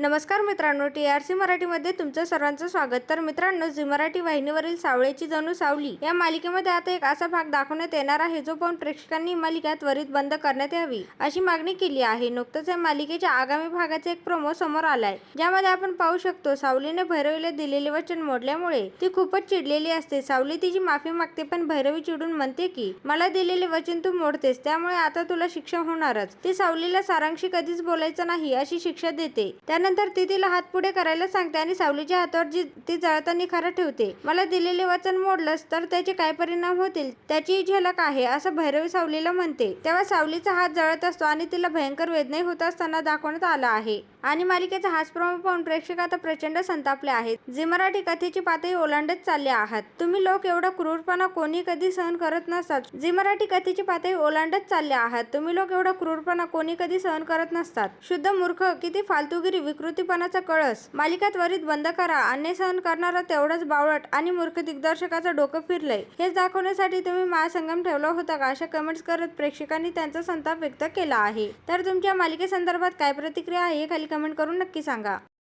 नमस्कार मित्रांनो T R C मराठीमध्ये तुमचं सर्वांचं स्वागत. तर मित्रांनो झी मराठी वाहिनीवरील सावळेची जणू सावली या मालिकेमध्ये आता एक असा भाग दाखवण्यात येणार आहे जो पाहून प्रेक्षकांनी मालिका त्वरित बंद करण्यात यावी अशी मागणी केली आहे. नुकतंच या मालिकेच्या आगामी भागाचा एक प्रोमो समोर आलाय ज्यामध्ये आपण पाहू शकतो सावलीने भैरवीला दिलेले वचन मोडल्यामुळे ती खूपच चिडलेली असते. सावली तिची माफी मागते पण भैरवी चिडून म्हणते की मला दिलेले वचन तू मोडतेस त्यामुळे आता तुला शिक्षा होणारच. ती सावलीला सारांशी कधीच बोलायचं नाही अशी शिक्षा देते. त्यानं त्यानंतर ती तिला हात पुढे करायला सांगते आणि सावलीच्या हातावर जी ती जळताना खरं ठेवते. मला दिलेले वचन मोडलंस तर त्याचे काय परिणाम होतील? त्याची झलक आहे असं भैरवी सावलीला म्हणते. तेव्हा सावलीचा हात जळत असतो आणि तिला भयंकर वेदनाही होत असताना दाखवण्यात आला आहे. आणि मालिकेचा हाच प्रोमो पाहून प्रेक्षक आता प्रचंड संतापले आहेत. जे मराठी कथेची पातळी ओलांडत चालले आहात. तुम्ही लोक एवढा क्रूरपणा कोणी कधी सहन करत नसतात झी मराठी कथेची पातळी ओलांडत चालले आहात. तुम्ही लोक एवढा क्रूरपणा कोणी कधी सहन करत नसतात. शुद्ध मूर्ख किती फालतूगिरी विकृतीपणाचा कळस. मालिका त्वरित बंद करा. अन्य सहन करणारा तेवढाच बावळट आणि मूर्ख दिग्दर्शकाचं डोकं फिरलंय. हेच दाखवण्यासाठी तुम्ही महासंगम ठेवला होता का? अशा कमेंट्स करत प्रेक्षकांनी त्यांचा संताप व्यक्त केला आहे. तर तुमच्या मालिकेसंदर्भात काय प्रतिक्रिया आहे हे खाली कमेंट करून नक्की सांगा.